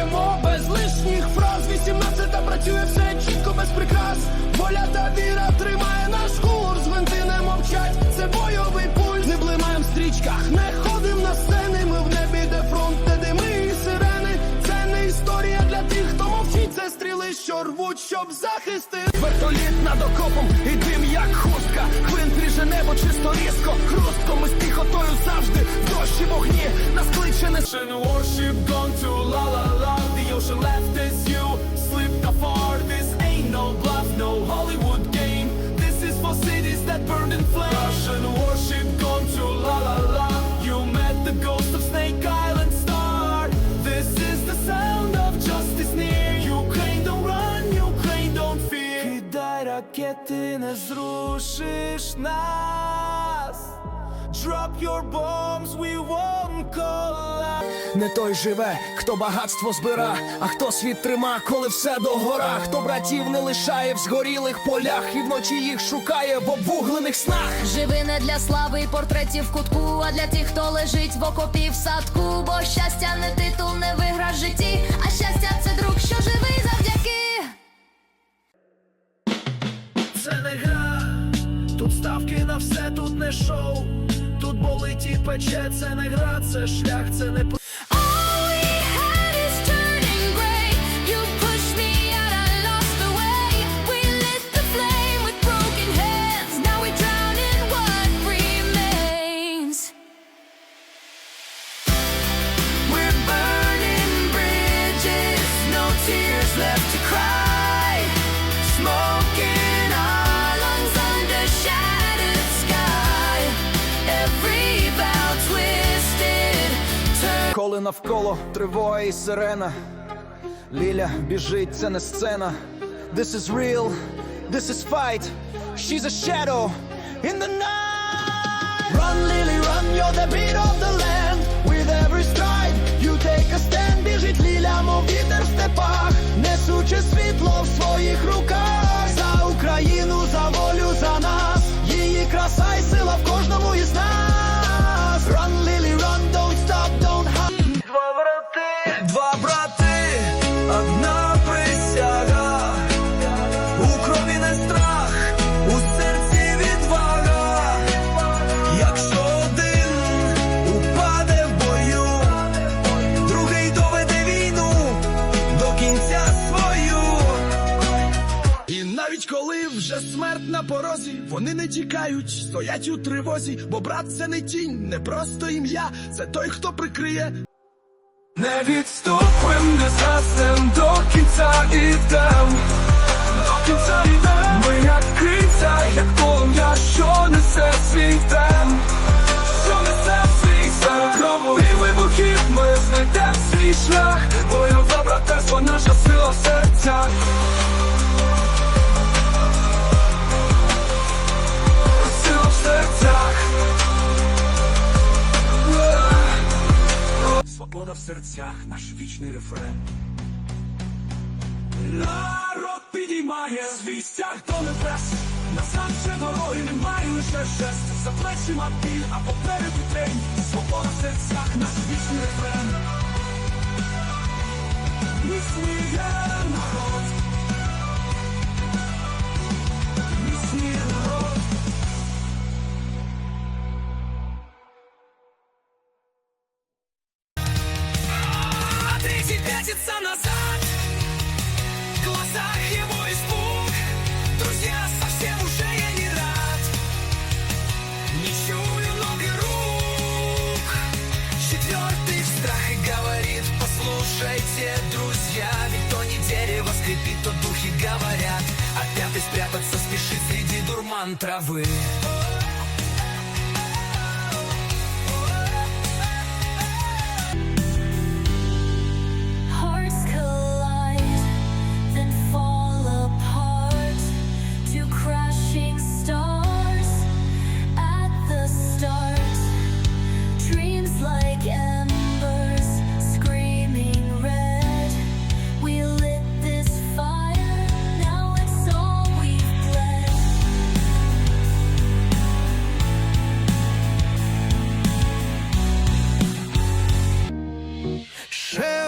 йдемо без лишніх фраз. 18 працює все чітко без прикрас. Воля та віра тримає наш курс Гвинти не мовчать, це бойовий пульс Не блимаєм в стрічках, не ходим на сцени. Ми в небі, де фронт, де дими і сирени. Це не історія для тих, хто мовчить. Це стріли, що рвуть, щоб захистити. Вертоліт над окопом і дим як хустка. Хвинт ріже небо чисто різко. Хрустко, ми з піхотою завжди. Дощі вогні Нас кличе не Warship gone to la The ocean left as you slipped afar This ain't no bluff, no Hollywood game This is for cities that burned in flames Russian warship gone to la la la You met the ghost of Snake Island star This is the sound of justice near Ukraine don't run, Ukraine don't fear Кидай ракети, не зрушиш нас Drop your bombs, we won't collapse Не той живе, хто багатство збира, а хто світ трима, коли все догора, хто братів не лишає в згорілих полях і вночі їх шукає в обуглених снах. Живи не для слави і портретів в кутку, а для тих, хто лежить в окопі в садку. Бо щастя не титул, не виграш в житті, а щастя це друг, що живий завдяки. Це не гра, тут ставки на все, тут не шоу. Тут болить і пече, це не гра, це шлях, це не навколо тривога і сирена, Ліля біжить, це не сцена. This is real, this is fight. She's a shadow in the night. Run, Lily, run, you're the beat of the land. With every stride, you take a stand. Біжить Ліля, мов вітер в степах, несучи світло Порозі, вони не тікають, стоять у тривозі, бо брат це не тінь, не просто ім'я, це той, хто прикриє. Не відступим, не заснем до кінця ідем, до кінця ідем. Ми як криця, як полум'я, що несе свій дем, що несе свій серед грому і вибухів. Ми знайдем свій шлях, серцях, наш вічний рефрен. Народ підіймає свій стяг до. Назад ще дороги немає лише жест. За плечима біль, а попереду день. Свобода в серцях, наш вічний рефрен. Пятится назад В глазах его испуг. Друзья, совсем уже я не рад. Не чую ног и рук. Четвертый в страхе говорит Послушайте, друзья Ведь то не дерево скрипит, то духи говорят А пятый спрятаться спешит среди дурман травы Hearts Ще